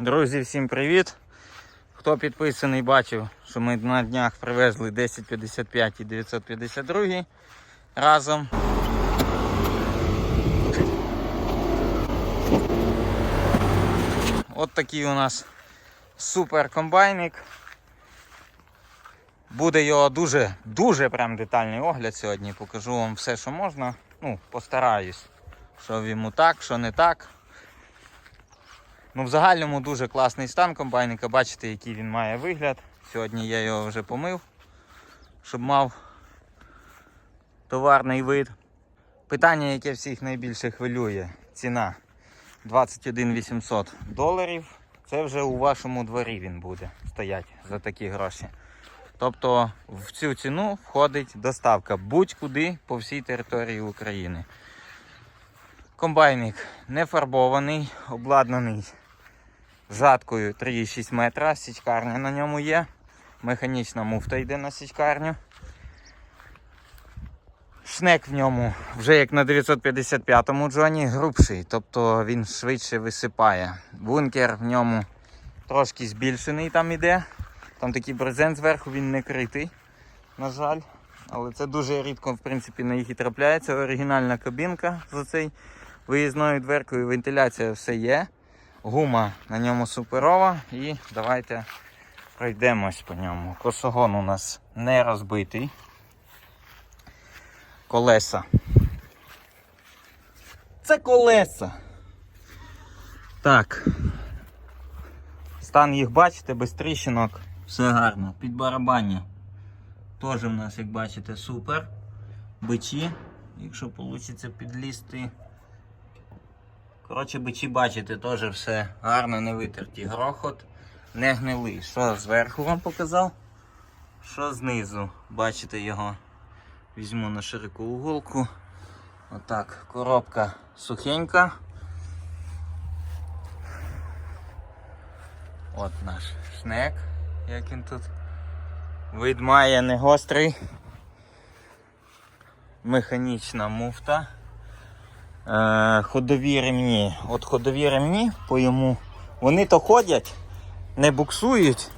Друзі, всім привіт! Хто підписаний, бачив, що ми на днях привезли 1055 і 952 разом. От такий у нас супер комбайник. Буде його дуже, дуже прям детальний огляд сьогодні. Покажу вам все, що можна. Ну, постараюсь. Що йому так, що не так. Ну, в загальному дуже класний стан комбайника. Бачите, який він має вигляд. Сьогодні я його вже помив, щоб мав товарний вид. Питання, яке всіх найбільше хвилює, ціна 21 800 доларів. Це вже у вашому дворі він буде стоять за такі гроші. Тобто в цю ціну входить доставка будь-куди по всій території України. Комбайник не фарбований, обладнаний жаткою 3,6 метра, січкарня на ньому є. Механічна муфта йде на січкарню. Шнек в ньому вже як на 955-му джоні грубший, тобто він швидше висипає. Бункер в ньому трошки збільшений там іде. Там такий брезент зверху, він не критий, на жаль. Але це дуже рідко в принципі, на їх і трапляється. Оригінальна кабінка з оцей виїзною дверкою, вентиляція все є. Гума на ньому суперова і давайте пройдемось по ньому. Косогон у нас не розбитий. Колеса. Це колеса. Так. Стан їх бачите, без тріщинок. Все гарно. Під барабання. Теж в нас, як бачите, супер. Бичі, якщо вийде підлізти. Коротше, бичі бачите, теж все гарно не витерті. Грохот не гнилий. Що зверху вам показав? Що знизу? Бачите його. Візьму на широку уголку. Отак, коробка сухенька. От наш шнек, як він тут. Вид має не гострий. Механічна муфта. Е, ходові ремні. От ходові ремні по йому. Вони то ходять, не буксують.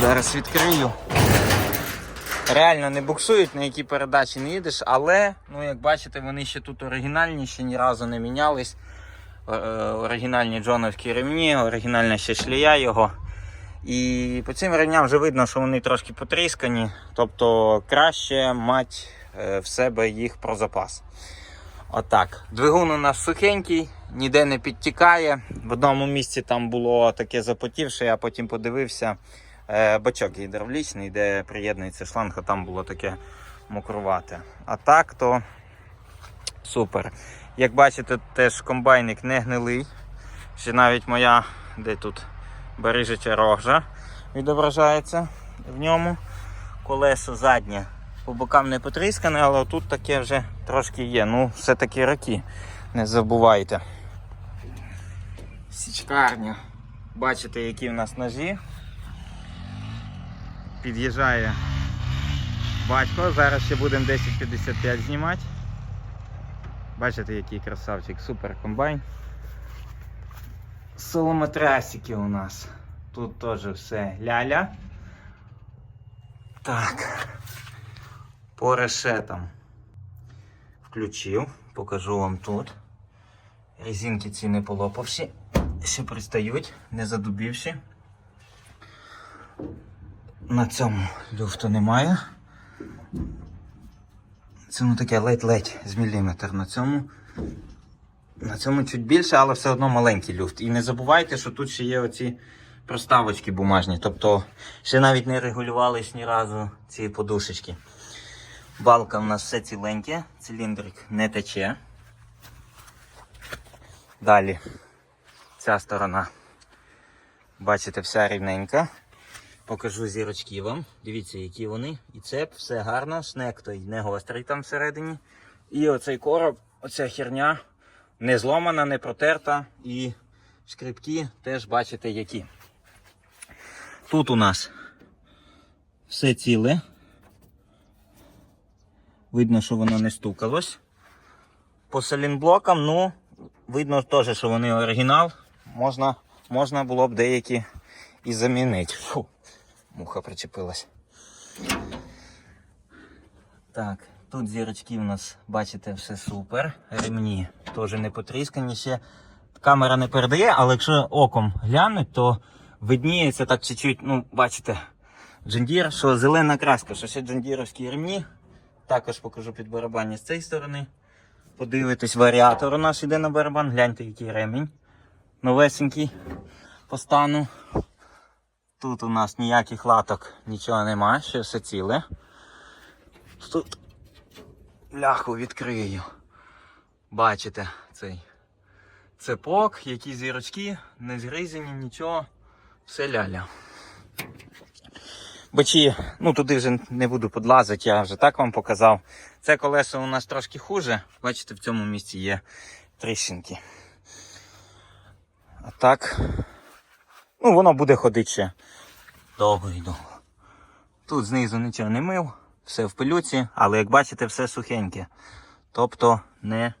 Зараз відкрию. Реально не буксують, на які передачі не їдеш, але, ну як бачите, вони ще тут оригінальні, ще ні разу не мінялись. Е, Оригінальні джоновські ремні, оригінальна ще шлія його. І по цим ремням вже видно, що вони трошки потріскані. Тобто краще мати е, в себе їх про запас. Отак. Двигун у нас сухенький, ніде не підтікає. В одному місці там було таке запотівше, я потім подивився. Е, Бачок гідравлічний, де приєднується шланг, а там було таке мокрувате. А так то супер. Як бачите, теж комбайник не гнилий. Ще навіть моя, де тут бережича рожа відображається в ньому. Колесо заднє по бокам не потріскане, але тут таке вже трошки є. Ну, все-таки роки, не забувайте. Січкарня. Бачите, які в нас ножі. Під'їжджає батько. Зараз ще будемо 1055 знімати. Бачите, який красавчик, супер комбайн. Солометрасики у нас. Тут теж все ляля. Так. По решетам. Включив, покажу вам тут. Резинки ці не полопавші, ще пристають, не задубівші. На цьому люфту немає. Це ну таке ледь-ледь з міліметр на цьому. На цьому чуть більше, але все одно маленький люфт. І не забувайте, що тут ще є оці проставочки бумажні. Тобто ще навіть не регулювались ні разу ці подушечки. Балка в нас все ціленьке, циліндрик не тече. Далі ця сторона. Бачите, вся рівненька. Покажу зірочки вам. Дивіться, які вони. І цеп, все гарно, шнек той не гострий там всередині. І оцей короб, оця херня не зломана, не протерта. І шкрипки теж бачите які. Тут у нас все ціле. Видно, що воно не стукалось. По селінблокам, ну, видно теж, що вони оригінал. Можна можна було б деякі і замінити. Фу, муха причепилась. Так, тут зірочки у нас, бачите, все супер. Ремні теж не потріскані ще. Камера не передає, але якщо оком глянуть, то видніється так чуть-чуть, ну, бачите, джендір, що зелена краска, що ще джендіровські ремні. Також покажу під барабані з цієї сторони. Подивитись, варіатор у нас іде на барабан. Гляньте, який ремінь. Новесенький по стану. Тут у нас ніяких латок, нічого нема, ще все ціле. Тут ляху відкрию. Бачите цей цепок, які зірочки, не згризані, нічого. Все ляля. Бочі, ну туди вже не буду подлазити, я вже так вам показав. Це колесо у нас трошки хуже. Бачите, в цьому місці є тріщинки. А так, ну воно буде ходити ще довго і довго. Тут знизу нічого не мив, все в пилюці, але як бачите, все сухеньке. Тобто не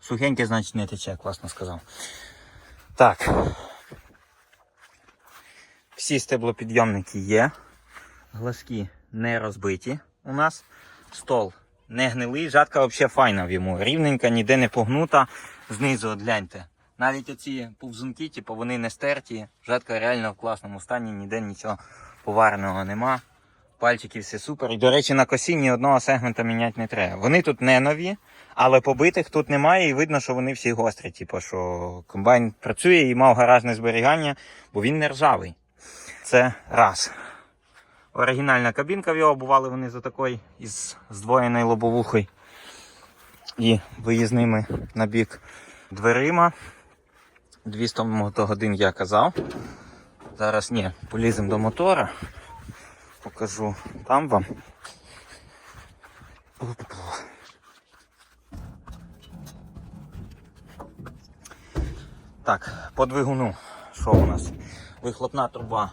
сухеньке, значить не тече, класно сказав. Так. Всі стеблопідйомники є. Глазки не розбиті у нас. Стол не гнилий, жатка взагалі файна в йому. Рівненька, ніде не погнута. Знизу гляньте. Навіть оці повзунки, типу, вони не стерті. Жатка реально в класному стані, ніде нічого повареного нема. Пальчики все супер. І, до речі, на косі ні одного сегмента міняти не треба. Вони тут не нові, але побитих тут немає, і видно, що вони всі гострі. Типу, що комбайн працює і мав гаражне зберігання, бо він не ржавий. Це раз. Оригінальна кабінка в його бували вони за такою із здвоєною лобовухою і виїзними на бік дверима. 200 мотогодин я казав. Зараз ні, поліземо до мотора. Покажу там вам. Так, по двигуну. Що у нас? Вихлопна труба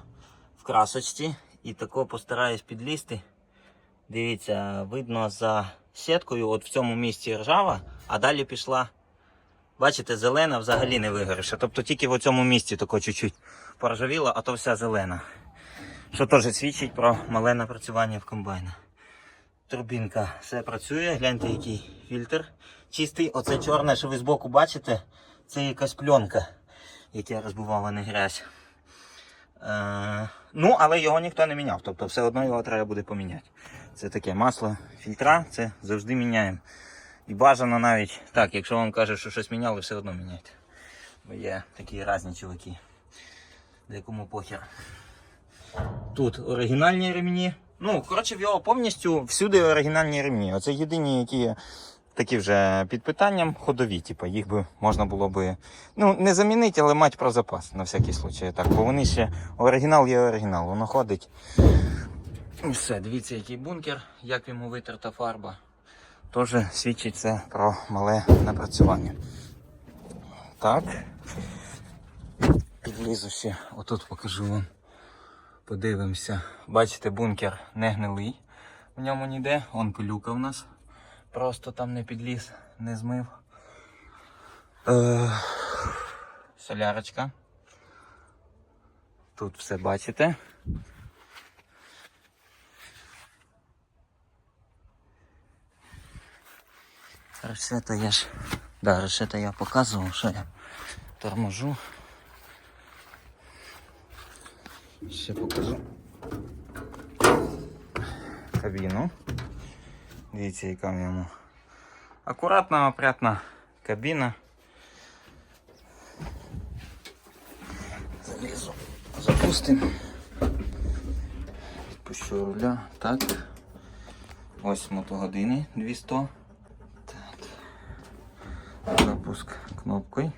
красочці. І тако постараюсь підлізти. Дивіться, видно за сіткою, от в цьому місці ржава, а далі пішла. Бачите, зелена взагалі не вигоріша. Тобто тільки в цьому місці тако чуть-чуть поржавіло, а то вся зелена. Що теж свідчить про мале напрацювання в комбайна. Турбінка все працює, гляньте, який фільтр чистий. Оце чорне, що ви збоку бачите, це якась пленка, яка розбивала не грязь. Е, ну, але його ніхто не міняв, тобто все одно його треба буде поміняти. Це таке масло фільтра, це завжди міняємо. І бажано навіть так, якщо вам кажуть, що щось міняли, все одно міняйте. Бо є такі різні чуваки, декому похер. Тут оригінальні ремні. Ну, коротше, в його повністю всюди оригінальні ремні. Оце єдині, які такі вже під питанням ходові. Типу, їх би можна було би ну, не замінити, але мати про запас на всякий случай. Так, бо вони ще оригінал є оригінал, воно ходить. Все, дивіться, який бункер, як йому витерта фарба. Теж свідчить це про мале напрацювання. Так. Підлізу ще, отут покажу вам. Подивимося. Бачите, бункер не гнилий. В ньому ніде. Он пилюка в нас. Просто там не підліз, не змив. Е, солярочка. Тут все бачите. Решета я ж. Да, решета я показував, що я торможу. Ще покажу кабіну. Дивіться, яка в ньому акуратна, опрятна кабіна. Залізу, запустимо. Відпущу руля. Так. Ось мотогодини 200. Так. Запуск кнопкою.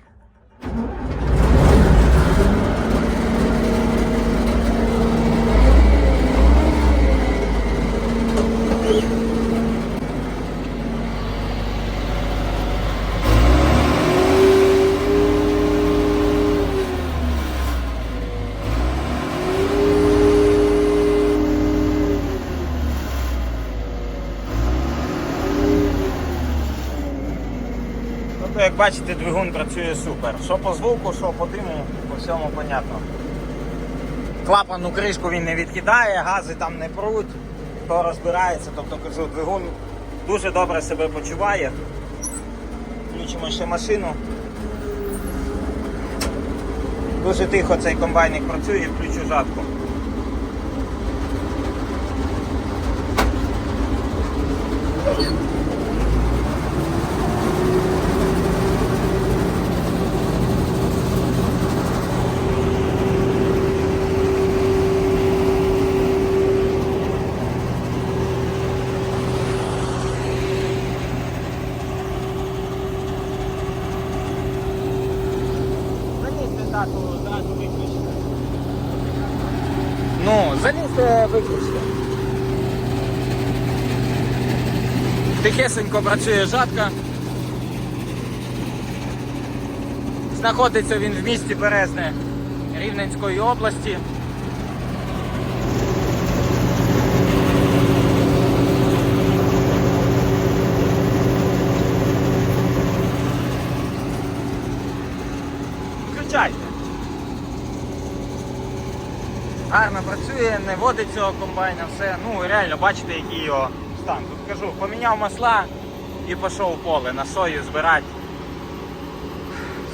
Бачите, двигун працює супер. Що по звуку, що по диму, по всьому понятно. Клапану кришку він не відкидає, гази там не пруть, то розбирається, тобто кажу, двигун дуже добре себе почуває. Включимо ще машину. Дуже тихо цей комбайник працює, включу жатку. Залізьте зразу, дату виключити. Ну, залізьте, виключте. Тихесенько працює жатка. Знаходиться він в місті Березне Рівненської області. Включайте. Гарно працює, не водить цього комбайна, все. Ну реально, бачите, який його стан. Тут кажу, поміняв масла і пішов в поле на сою збирати.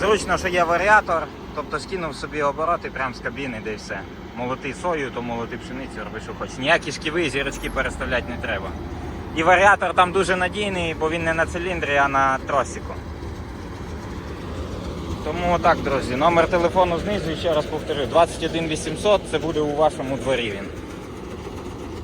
Зручно, що є варіатор, тобто скинув собі обороти прямо з кабіни, де й все. Молоти сою, то молоти пшеницю, роби, що хочеш. Ніякі шківи, зірочки переставляти не треба. І варіатор там дуже надійний, бо він не на циліндрі, а на тросику. Тому так, друзі, номер телефону знизу, ще раз повторю, 21 800, це буде у вашому дворі він.